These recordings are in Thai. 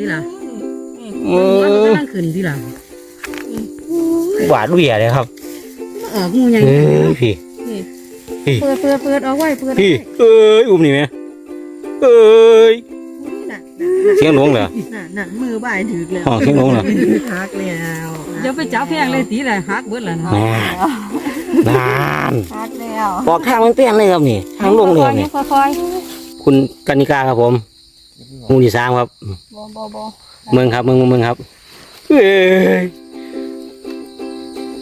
ที่ล่ะโอ้มันกำลังขึ้นที่ล่ะหวาดเวียเลยครับออกงูใหญ่เอ้ยพี่พี่เปิดเปิดเปิดเอาไว้เปิดพี่เอ้ยอุ้มนี่ไหมเอ้ยน่ะเสียงหลวงเหรอน่ะน่ะมือบ่ายถือแล้วห้องเสียงหลวงเหรอหักแล้วอย่าไปจับแพงเลยตีเลยหักเบิดแล้วนะแหม่นานหักแล้วบอกทางมันเปลี่ยนเลยครับนี่ทางลงเลยครับนี่ค่อยคุณกนิกาครับผม หมูที่สามครับๆบ่บ่บ่เมืองครับเมืองเมืองครับเอ้ย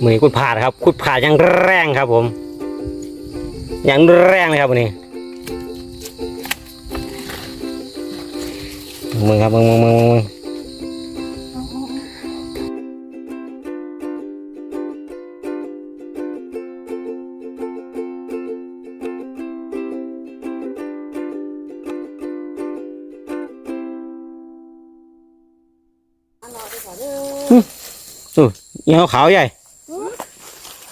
มือคุณผ่าดครับ คุณผ่าดอยังแรงครับ ผมอยังแรงเลยครับวันนี้มือครับมือมือมือมือ ออู้ยาวขาวใหญ่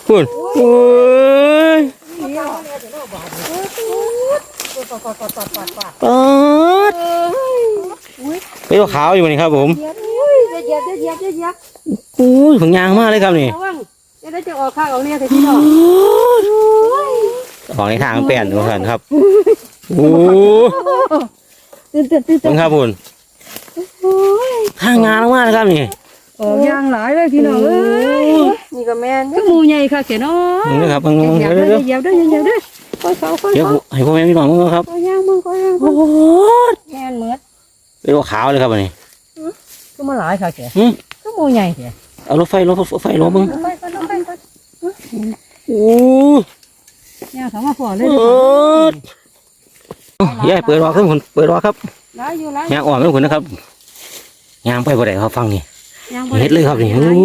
คุณโอ้ยปาดไปว่าขาวอยู่นี่ครับผมเหยียบเหยียบเหยียบเหยียบเหยียบอู้ยผงยางมากเลยครับนี่ระวังจะได้จะออกข้างออกเนี่ยเถอะพี่น้องออกในทางเปลี่นทุกท่านครับโอ้ตื่นตื่นตื่นยครับคุณทางงานมากเลยครับนี่ ออกยางหลายเลยพี่น้องเอ้ยนี่ก็แม่นก็มูใหญ่ค่ะเขียนเนาะนี่นะครับมึงเหยียบเดี๋ด้ยววยเดี๋ยวเหยียบด้วยเหยียบด้วยค่อยเขาค่อยเดี๋ยวเขาให้พ่อแม่พี่น้องมึงครับค่อยย่างมึงค่อยย่างโอ้โหแม่นเหมือนไปว่าขาวเลยครับวันนี้ก็มาหลายค่ะเขียหืมก็มูใหญ่เขียเอารถไฟรถไฟรถมึงไปก่อนไปก่อนโอ้ย่างเขามาพอเลยเปิดยายเปิดรอครับคุณเปิดรอครับหลายอยู่หลายยางอ่อนไม่คุณนะครับยางไปบ่ได้ครับฟังนี่ย่าง เฮ็ดเลยครับนี่โอ้โห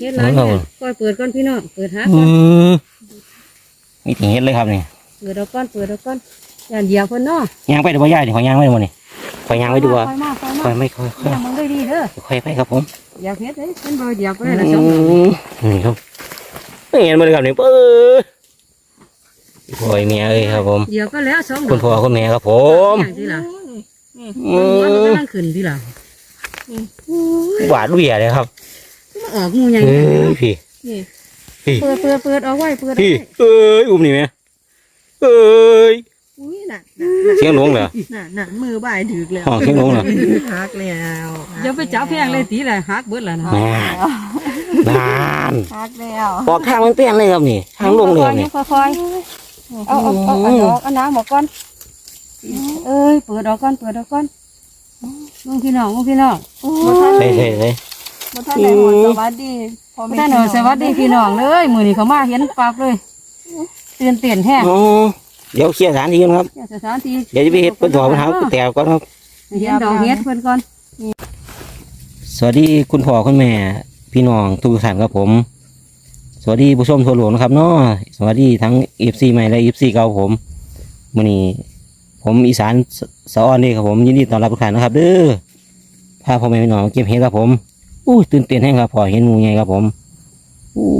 เฮ็ดหลายเนี่ยค่อยเปิดก่อนพี่น้องเปิดหาอืก่อนมนี่ถึงเฮ็ดเลยครับนี่เปิดเอาก่อนเปิดเอาก่อนอย่าเหยียบเพิ่นเนาะยางไปดูว่ายายนี่ขอยางไว้ดูบ่นี่ขอยางไว้ดูว่าค่อยมาค่อยค่อยมาไม่ค่อยค่อยย่างมึงได้ดีเด้อค่อยไปครับผมอยากเฮ็ดเด้เป็นบ่เหยียบไปอืเลยละสองมนี่ครับไม่เห็นมาเลยครับนี่เปิดพ่อเมียเอ้ยครับผมเหยียบก็แล้วสองดคุอณกพ่อคุณแม่ครับผมอย่างที่ล่ะอืมันมกำลังขึ้นที่ล่ะ หวาดเวียเลยครับมันออกงูใหญ่เอ้ยพี่นี่พี่เปิดเปิดเปิดเอาไว้เปิดเอาพี่ไว้เอ้ยอุ้มนี่ไหมเอ้ยอุ้ยน่ะเสียงหลวงเหรอน่ะน่ะมือบ่ายถือแล้วห้องเสียงหลวงเหรอหักแล้วอย่าไปจับแพงเลยตีเลยหักเบิดแล้วนะแม่นานหักแล้วบอกทางมันเปลี่ยนเลยครับนี่ทางลงเลยครับนี่ค่อยๆเอาเอาเอาเอาดอกเอาน้ำออกก่อนเอ้ยเปิดออกก่อนเปิดออกก่อน มึงพี่น้องมึงพี่น้องบ่ทันใช่ใช่ใช่บ่ทันได้หมดสวัสดีพ่อแม่พี่น้องสวัสดีพี่น้องเลยมื้อนี้เขามาเห็นปากเลยตื่นเต้นแท้โอ้เดี๋ยวเคลียร์สถานที่กันครับ สถานที่เดี๋ยวจะไปเฮ็ดปัญหาปัญหาแต่ก่อนครับ เห็นดอกเฮ็ดเพิ่นก่อนสวัสดีคุณพ่อคุณแม่พี่น้องทุกท่านครับผม สวัสดีผู้ชมทั่วโลกนะครับเนาะสวัสดีทั้งเอฟซีใหม่และเอฟซีเก่าผมมื้อนี้ ผมอีสานสสะออนนี่ครับผมยินดีต้อนรับทุกท่านนะครับเด้อพาพ่อแม่พี่น้องมาเก็บเห็ดครับผมอู้ตื่นเต้นแห้งครับพอเห็นหมูใหญ่ครับผมอู้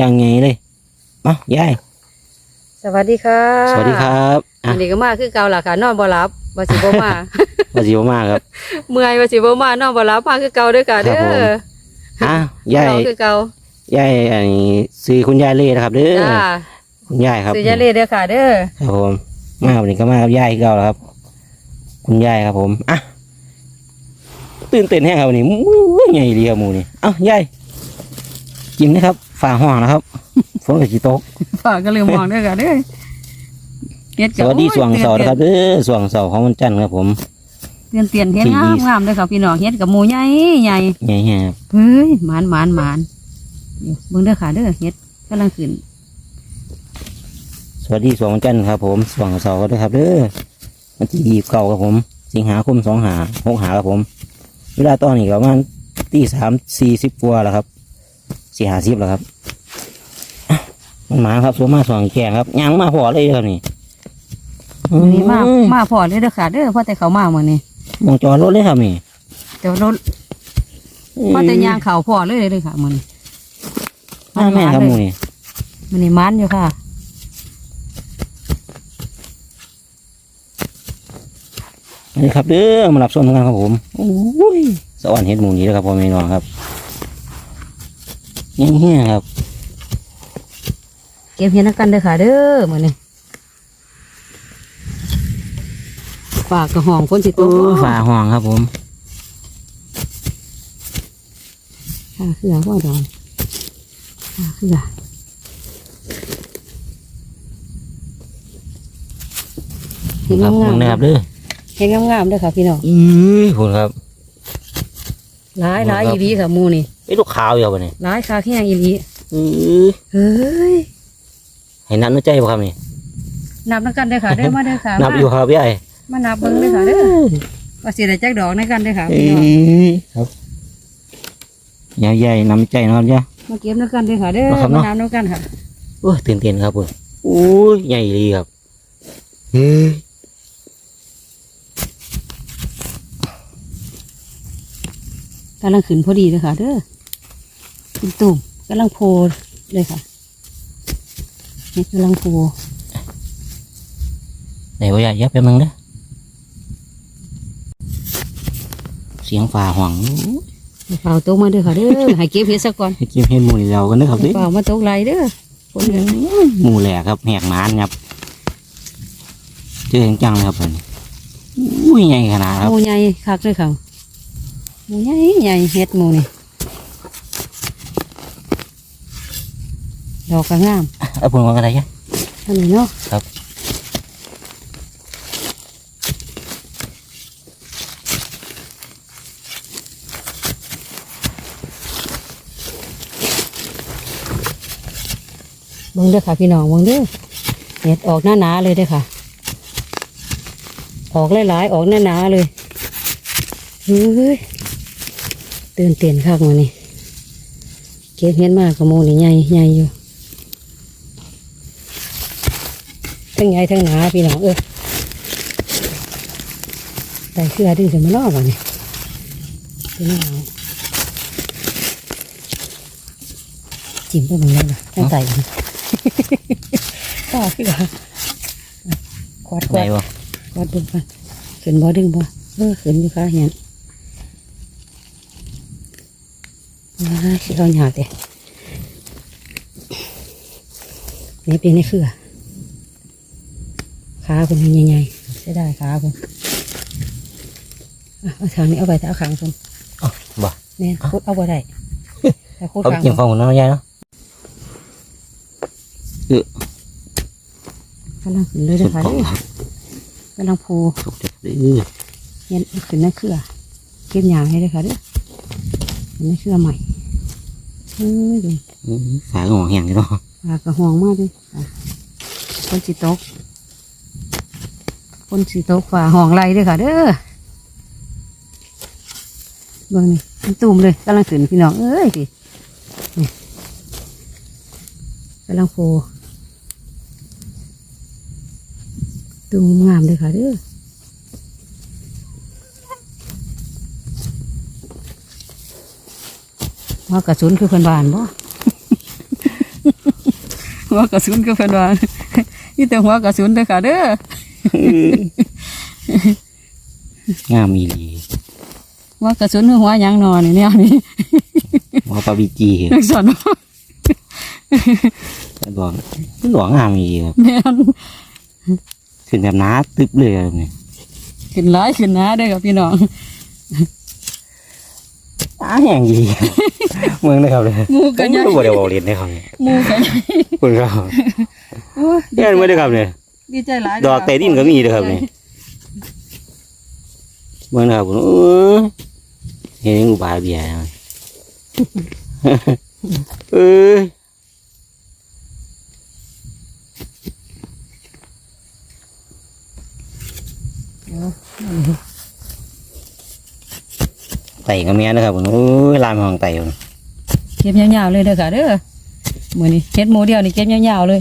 ยังไงเลยเอ้ายายสวัสดีค่ะสวัสดีครับอะอันนี้ก็มาคือเก่าล่ะค่ะ นอนบ่หลับว่าสิบ่มามาสิบมากครับ เมื่อยว่าสิบ่มานอนบ่หลับมาคือเก่าเด้อค่ะเด้ครับผมออะยายเราคือเก่ายายอันนี้ซื้อคุณยายเล่นะครับเด้อจ้าคุณยายครับซื้อยาเล่เด้อค่ะเด้อครับผม มาวันนี้ก็มากับยายอีกแล้วครับ คุณยายครับผมอะตื่นเต้นแห้งครับวันนี้มู้ใหญ่ดีครับหมูนี่เอ้ายายกินนะครับฝ่าห้องนะครับฝนกับจีตกฝากก็เลยมองเด้อค่ะเด้อเฮ็ดสวัสดีสวงเสาร์นะครับเด้อสวงเสาร์ของวันจันทร์ครับผมเตียนเตียนเฮ็ดงามงามเด้อค่ะพี่น้องเฮ็ดกับหมูใหญ่ใหญ่ใหญ่แห้งครับเฮ้ยหมานหมานหมานเดี๋ยวเบิ่งเด้อค่ะเด้อเฮ็ดกำลังขึ้น สวัสดีสวงวันจันทร์ครับ ผมสวงเสาร์ด้วยครับเด้อวันที่ยี่สิบเก้าครับผม สิงหาคมสองหาหกหาครับผม เวลาตอนนี้ก็ประมาณตีสามสี่สิบกว่าแล้วครับสี่หาสิบแล้วครับอะมันมาครับสวมมาสองแกงครับยังมาพอเลยครับนี่มื้อนี้มามาพอเลยเด้อค่ะเด้อพอแต่เขามามื้อนี้มองจอรถเลยครับนี่แต่ว่ารถพอแต่ยางเขาพอเลยเลยค่ะมื้อนี้มาแม่ครับหมูนี่มื้อนี้มันอยู่ค่ะ นี่ครับเด้อมารับชมกันครับผมโอ้ยสวรรค์เห็ดหมูนี้แล้วครับพ่อแม่น้องครับเงี้ยๆครับ เก็บเห็นกันเด้อค่ะเด้อมื้อนี้ฝากกระห้องฝนสิตโอ้กฝาห้องครับผมค่ะคือว่าดอนค่ะคือเห็นครับงามึมงๆนะครับเด้อ เห็นงามๆเด้อค่ะพี่น้องอือคุณครับหลายหลายครับอีหลีค่ะหมูนี่ไอ้ลูกขาวอยู่บ่เนี่ยหลายคาแข้งอีหลีอือเฮ้ยให้นับน้ำใจบ่ครับนี่นับนักกันเด้อค่ะเด้อมาเด้อค่ะนับมาอยู่ครับพี่ไอ้มานับเบิ่งเด้อค่ะเด้อว่าสิได้จักดอกในกันเด้อค่ะเอ้พี่น้องยครับใหญ่ๆน้ำใจนะครับจ้ะมาเก็บนักกันเด้อค่ะเด้อมาครับมาเนาะนับนักกันค่ะโอ้ยตื่นเต้นครับผมโอ้ยใหญ่ดีครับเฮ้ย กำลังขึ้นพอดีเลยค่ะเด้อขึ้นตุ่มกำลังโพเลยค่ะนี่กำลังโพไหนวะใหญ่ยับแป๊บนึงนะเสียงฝ่าห่วงเปล่าตกมาเด้อค่ะเด้อให้เก็บเห็ดซะก่อนให้กินเห็นหมูนี่เรากันนะครับดิเปล่ามาตกไหลเด้อฝนเดือนหมูแหลกครับแหกมานครับเจอจังๆเลยครับผมอุ้ยใหญ่ขนาดครับหมูใหญ่คักเลยค่ะ หมูใหญ่ใหญ่เห็ดหมูนี่ดอกก็งามเอาผลมาอะไรเนี่ยอันนี้เนาะครับเบิ่งเด้อค่ะพี่น้องเบิ่งเด้อเห็ดออกหน้าหนาๆเลยเด้อค่ะ ออกหลายๆออกหน้าหนาๆเลยเฮ้ย ตื่นเต้นคักมานี่เก็บเห็ดมากกับหมูนี่ใหญ่ใหญ่อยู่ทั้งใหญ่ทั้งหนาพี่น้องเอ้ยได้เครือดึงจะมานอกวะนี่พี่น้องจิ้มไปเหมือนกันนะตั้งใจกันก็คือว่าขวดขไหวนดวะขวดดึงไปขึ้นบ่ดึงบ่เออขึ้นอยู่ค่ะเห็น ว้ายสิเราหยาดเด้นี่เป็นนี่คือขาคุณใหญ่ๆใช่ได้ขาคุณอะเอาทางนี้เอาไปแต่เอาขางคุณอ๋อบ่เนี่ยคุดเอาบ่ได้แต่คุดเอาไปขางกินของผมน้ำใหญ่เนาะกำลังขึ้นเลยสุเด้อดค่ะของเด้อครับกำลังพูสุดเด็ดดื้อเห็นขึ้นนั่นคือเก็บยางให้เลยค่ะเด้อเห็นนั่นคือใหม่ เฮ้ยดูอื้อฝาก็ห่วงแห้งอยู่เนาะปลากระห่วงมากเลยคนสีตกคนสีตกฝ่าห่องไรด้อค่ะเด้อเบิ่งนี่มันตุ่มเลยกำลังขึ้นพี่น้องเอ้ยดินี่กำลังโผล่ตุ่มงามเลยค่ะเด้อ ว่ากระสุนคือเพิ่นบานบ่ว่ากระสุนคือเพิ่นบานนี่แต่หัวกระสุนเด้อค่ะเด้องามอีหลีหัวกระสุนคือหัวหยังนอนนี่เนี่ยนี่ว่าปลาบีจีนักสอนหลวงหลวงงามอีหลีครับแม่นขึ้นแบบหน้าตึ๊บเลยครับนี่ขึ้นหลายขึ้นหนาเด้อกับพี่น้องตาแห้งอีหลีครับ เมืองนะครับเลยหมูกันใหญ่ผมบ่ได้บอกเรียนนะครับเนี่ยหมูกันใหญ่คุณครับโอ้ยเรียนไม่ได้ครับเนี่ยดีใจหลายดอกแต่ดินก็มีเด้อครับนี่เมืองนะครับผมเออเห็นอุบาเบียร์นะครับเออไต่กับเมียนะครับผมโอ้ยลามห้องไต่ผมเก็บยาวๆเลยเด้อค่ะเด้อมื้อนี้เฮ็ดหมูเดียวนี่เก็บยาวๆเลย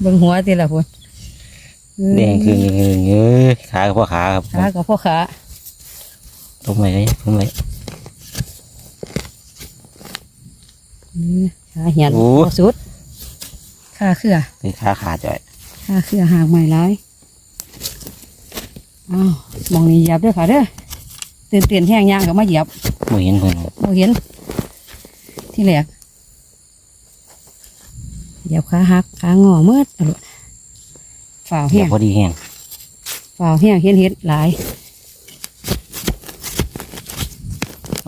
เบิ่งหัวติล่ะพุ่นแดงคือเงยเอ้ยขากับพ่อขาครับขากับพ่อขาตรงไหนเลยตรงไหนอืมขาเหียนโอ้พอสุดขาเครือคือขาขาจ่อยขาค่าเครือหากใหม่ร้ายอ้าวมองนี่เหยียบเด้วยค่ะเด้อ ตื่นเต้นแห้งย่างกับมาเหยียบบ่เห็นเพิ่นครับเราเห็น ที่แรกเหยียบขาหักขางอเมื่อตลอดฝ่าวเดี๋แห้ยวงพอดีแห้งฝ่าวแห้งเห็นเห็ดหลาย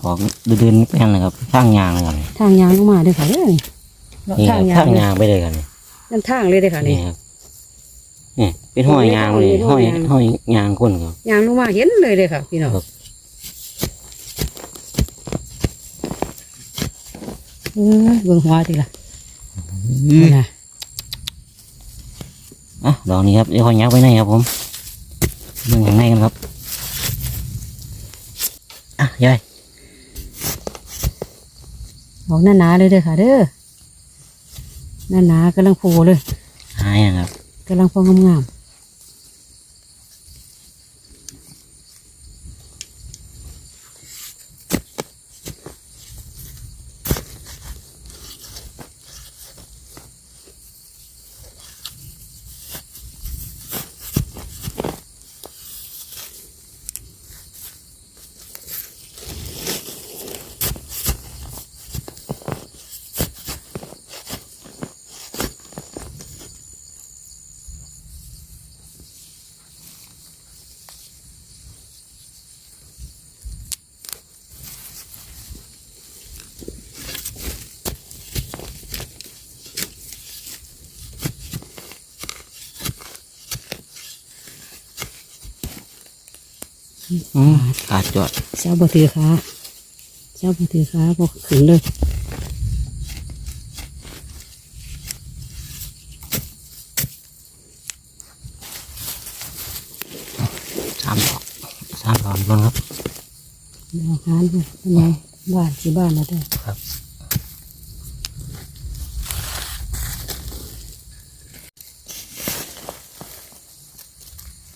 ออกเดินๆไปนั่นนะครับทางยางเลยครับทางยางลงมาเด้วยค่ะเด้อนี่เลาะนี่คทารังบยางทางเลยยางไปเลยกันนี่นั่นทางเลยเด้อค่ะนี่นี่ครับนี่เป็นห้อยยางเลยห้ห้ออยยยางห้อยยางคนครับ ยางลงมาเห็นเลยเด้อค่ะพี่น้องครับ เออเบิ่งหัวทีละนะอะดอกนี้ครับเดี๋ยวค่อยยักไปในครับผมเบิ่งข้างในกันครับอะยายบอกหน้าหนาเลยเด้อค่ะเด้อหน้าหนากำลังโผล่เลยหายยังครับกำลังพองงาม อืมขาดจอดๆเจ้าบ่ถือขาเจ้าบ่ถือขาบ่ขึ้นเลยสามดอกสามดอกก่อนครับดอกหานเลยเป็นไงบ้านสิบ้านแล้วเด้อครับ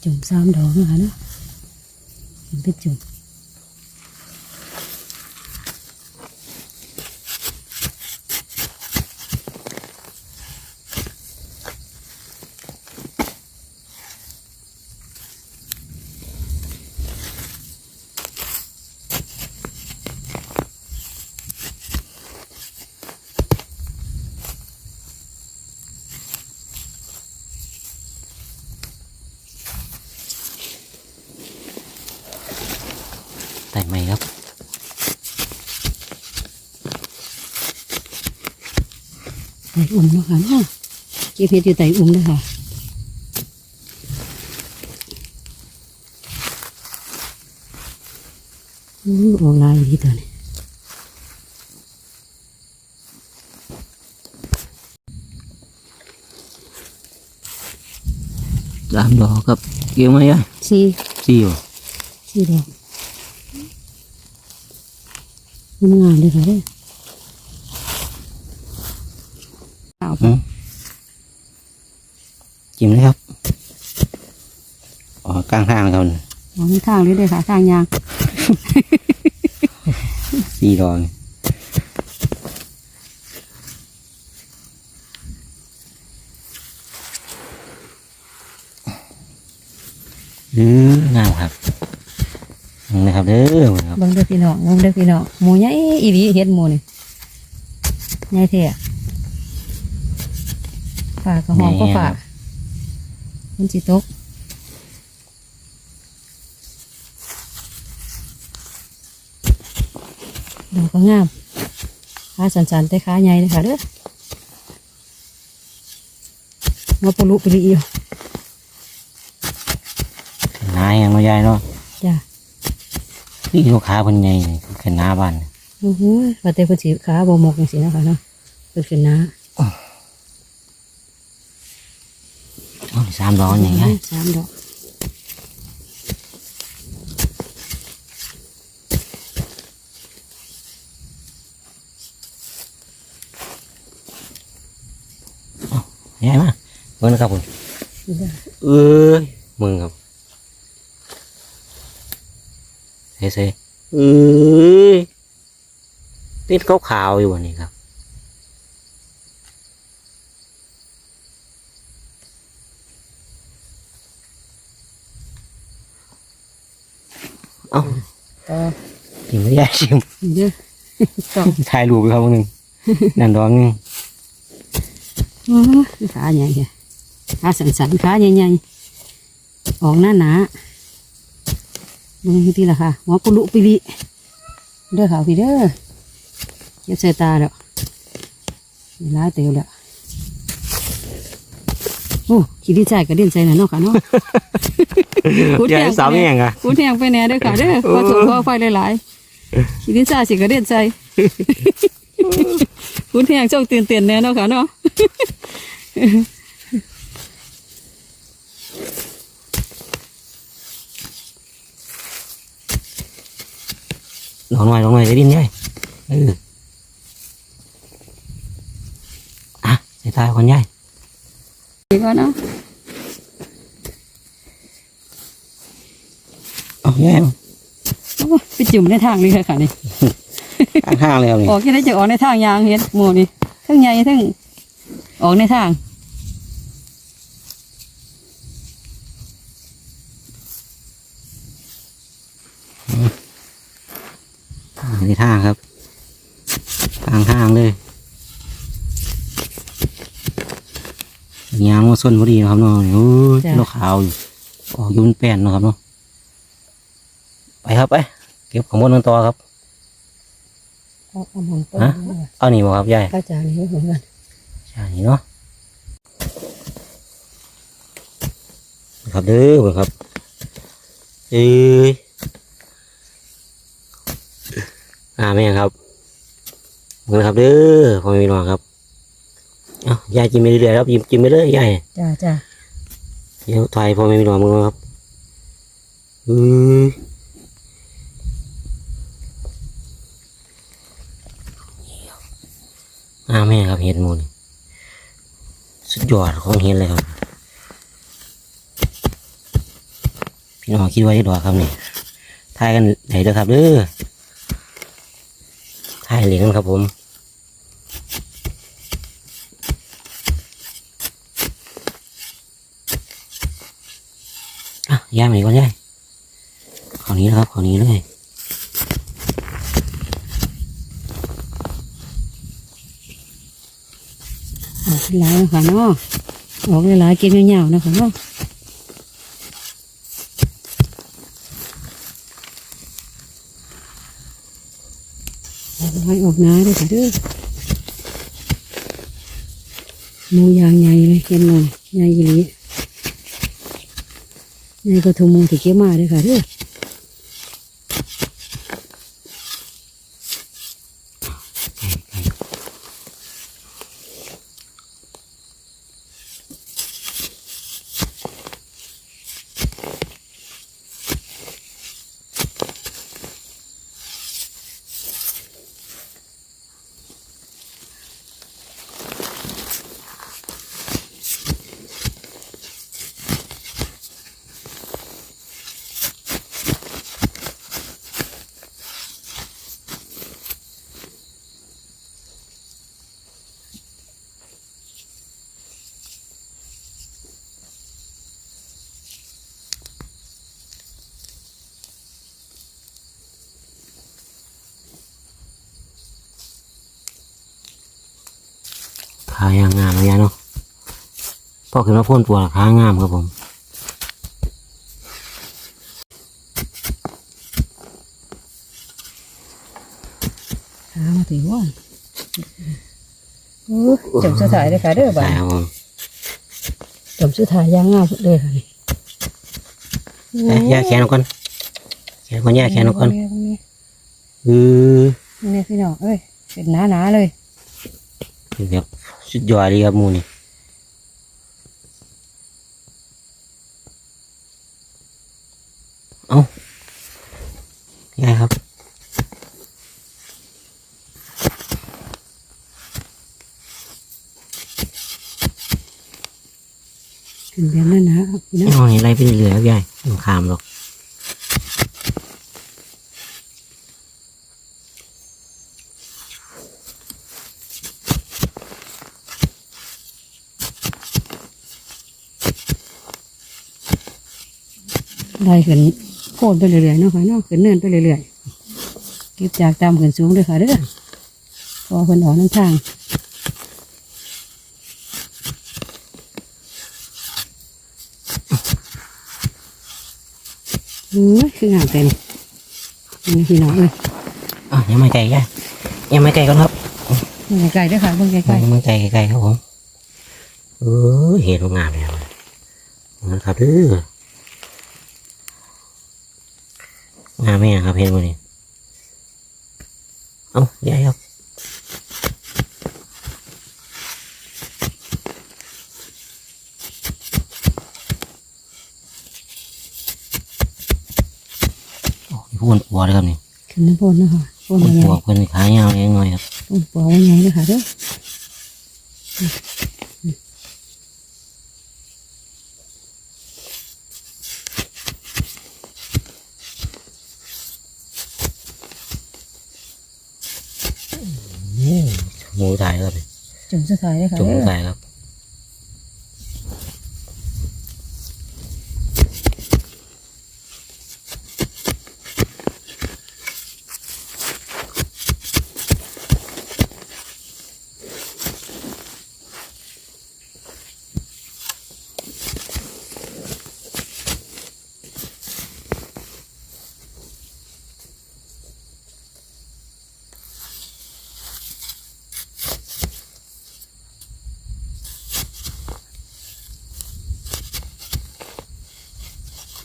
จุ่มสามดอกนะคะเนาะ เห็นเป็นจุ่ม อุ่มเนาะค่ะเนาะเก็บเห็ดอยู่ไต่อุ่มเลยค่ะอู้ออกลายดีตัวนี้สามดอกครับเกี่ยวไหมยายสี่สี่บ่สี่ดอกมันงามเลยค่ะเด้อเอาอืมจิ้มเลยครับอ๋อกลางทางครับเอาไม่ข้างเลยเด้อค่ะข้างยางสี่ดอกนี่อืองามครับนี่นะครับเด้อครับเบิ่งเด้อพี่น้องเบิ่งเด้อ ฝากก็หอมก็ฝากมันสิตกดอกก็งามขาสันๆแต่ขาใหญ่เลยค่ะเด้อมาปลุปลีอยู่หนาอย่างน้อยยายเนาะจ้ะนี่ลูกค้าคนใหญ่นี่ขึ้นหน้าบ้านโอ้โหว่าแต่เพิ่นสิขาบ่หมกจังซี่นะคะเนาะเพิ่นขึ้นหน้า โอ้ยสามดอกอย่างไงสามดอกใหญ่มาก เบิ่งนะครับผมนี่เด้อเอ้ยมึงครับเฮ้ยเซ่เอ้ยติดขาวๆอยู่วันนี้ครับเอ้าต่อชิมไม่ได้ชิมเด้อต่อถ่ายรูปไปครับวันหนึ่งนั่นดอกหนึงอื้อขาใหญ่แท้ขาสันสันๆขาใหญ่ๆออกหน้าหนามึงที่ละค่ะหัวกุลุปิลิเด้อค่ะพี่เด้อเก็บใส่ตาแล้วมีหลายเตียวแล้ว โอ้ขี้ดินใจกับดินใจน่ะเนาะค่ะเนาะพูดใหญ่แห้งสาวไปแม่แน่งอะพูดแห้งไปแน่เด้อค่ะเด้อขอโทษขอไฟหลายๆขี้ดินใจสิกระเด็นใจพูดแห้งเจ้าตื่นเต้นแน่เนาะค่ะเนาะลองหน่อยลองหน่อยจะดิ้นใหญ่เอออะใส่ตาคนใหญ่ ดีกว่าเนาะเอาใหญ่โอ้ยไปจุ่มในทางนี้ค่ะค่ะนี่ข้างๆเลยเอานี่ออกที่ได้จะออกในทางยางเห็นหมูนี่ทั้งใหญ่ทั้งออกในทางในทางครับข้างข้างๆเลย ยางมันส้นพอดีนะครับเนาะโอ้ยเราขาวอยู่ออกอยุ่นแป้นเนาะครับเนาะไปครับไปเก็บของบนกันต่อครับ เอาเอามันต้นฮะเอานี่บ่ครับยาย ก็จานนี้เหมือนกันใช่เนาะครับเด้อเบิ่งครับเอ้ยอ่าแม่งครับเบิ่งนะครับเด้อพ่อแม่พี่น้องครับเอ้ายายกินไปเรื่อยๆครับกินกินไปเลยยายจ้าจ้าเดี๋ยวถ่ายพ่อแม่พี่น้องมึงครับเอ้ยอ่าแม่งครับเห็ดหมูนี่สุดยอดของเห็ดเลยครับ พี่น้องคิดว่าจะดอกครับนี่ถ่ายกันไหนเด้อครับเด้อถ่ายเหรียญกันครับผม ย่าไหนก่อนย่ายขอนี้นะครับขอนี้เลยออกหลายๆค่ะเนาะออกหลายกินยาๆนะคะเนาะออกน้อยออกน้าด้วยค่ะเด้อหมูยางใหญ่เลยเห็นหน่อยใหญ่ยี่ ลีใหญ่ก็ทุ่มมูที่เก็บมาด้วยค่ะเด้อขางงามเลยเนาะพอขึ้นมาพ่นตัวขางามครับผมขามาถือว่าจมสุดท้ายเลยค่ะเด้อบ่าขายจมสุดท้ายย่างงามเลยค่ะนี่ย่าแขนก่อนแขนก่อนย่าแขนก่อนนี่เอนี่พี่น้องเอ้ยเป็นหนาๆเลย แบบสุดยอดเลยครับหมูนี่เอายายครับเป็นแบบนั้นนะครับพี่น้องเอานี่ไล่ไปเรื่อยๆครับยายไม่ต้องขามหรอก ได้ขึ้นโค่นไปเรื่อยๆเนาะค่ะเนาะขึ้นเนินไปเรื่อยๆเก็บจากตามขึ้นสูงเลยค่ะเด้อพอเพิ่นออกน้ำทางอือคืองามเต็มนี่พี่น้องเลยอะยังไม่ไกลย่ายังไม่ไกลก่อนครับเบิ่งไกลๆเด้วยค่ะเบิ่งไกลยังไม่ไกลไกลครับผมเออเห็นงามเลยครับนะครับเด้องามไหมอะครับเห็นวันนี้เอ้าใหญ่ครับโอ้ยพูนปัวเลยครับนี่ๆขึ้นน้ำพ่นเนาะค่ะพ่นพูนใหญ่ปัวเพิ่นขายาวเองหน่อยครับพ่นปัวไว้ใหญ่เลยค่ะเด้อ หมูถ่ายครับ จุ่มสุดท้ายเลยค่ะจุ่มเด้อถ่ายครับ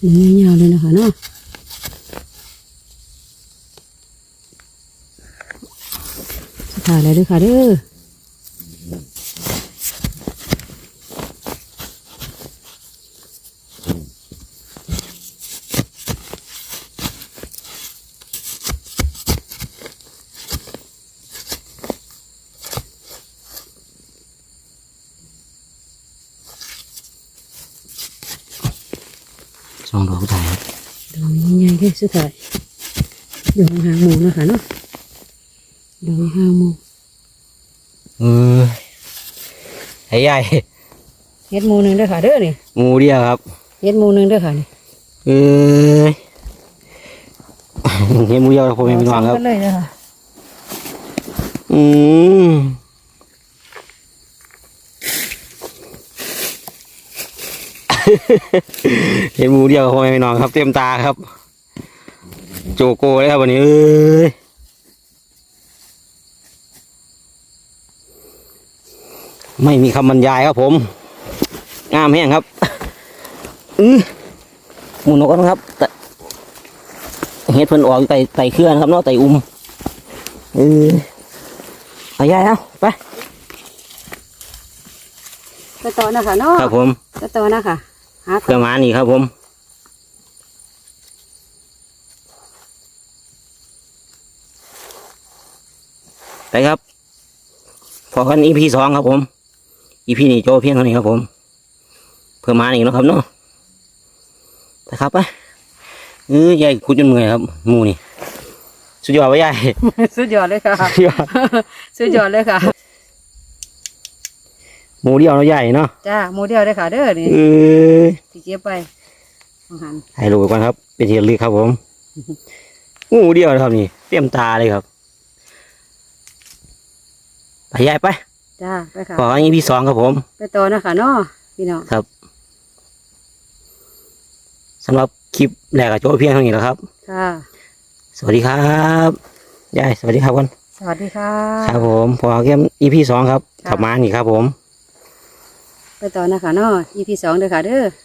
มันยาวๆเลยนะคะเนาะสุดท้ายเลยเด้วยค่ะเด้อ ดอกถ่ายครับดอกใหญ่ๆเลยสุดท้ายดอกหางหมูเนาะคะเนาะดอกหางหมูเออไอ้ใหญ่เฮ็ดหมูหนึ่งเด้อค่ะเด้อนี่หมูเดียวครับเฮ็ดหมูหนึ่งเด้อค่ะนี่เออเห็นหมูเดียวแล้วผมไม่มีวางครับซ้ำกันเลยเด้อค่ะอืม เห็นหมูเดียวกับพ่อแม่พี่น้องครับ เต็มตาครับ โจโก้เลยครับวันนี้เอ้ยไม่มีคำบรรยายครับผม งามแห้งครับอื้อหมุนออกก่อนครับแต่เฮ็ดเพิ่นออกอยู่ไต่ไต่เคลื่อนครับเนาะไต่อุ้มเออเอายายเอาไปไปต่อนะคะเนาะครับผมไปต่อนะคะ หาเพื่อมานี่ครับผมไปครับพอกันอีพีสองครับผมอีพีนี้โจเพียงเท่านี้ครับผม เพื่อมาอีกเนาะครับเนาะไปครับไปเออใหญ่คุดจนเมื่อยครับหมูนี่สุดยอดวะยายสุดยอดเลยค่ะ สุดยอดสุดยอดเลยค่ะ หมูเดียวเนาะใหญ่เนาะจ้าหมูเดียวเลยค่ะเด้อนี่เออที่เก็บไปอาหารให้รู้ก่อนครับ เป็นที่ระลึกครับผมงูเดียวนะครับนี่เตรียมตาเลยครับไปยายไปจ้าไปค่ะ ขออันนี้พี่สองครับผม ไปต่อนะคะเนาะพี่น้องครับสำหรับคลิปแรกกับโจ้เพียงเท่านี้แหล้วครับ ค่ะ สวัสดีครับยายสวัสดีครับกันสวัสดีค่ะ ครับผมพอเกมอีพีสองครับค่ะขับมานี่ครับผมไป ต่อนะคะเนาะ EP สองเด้อค่ะเด้อ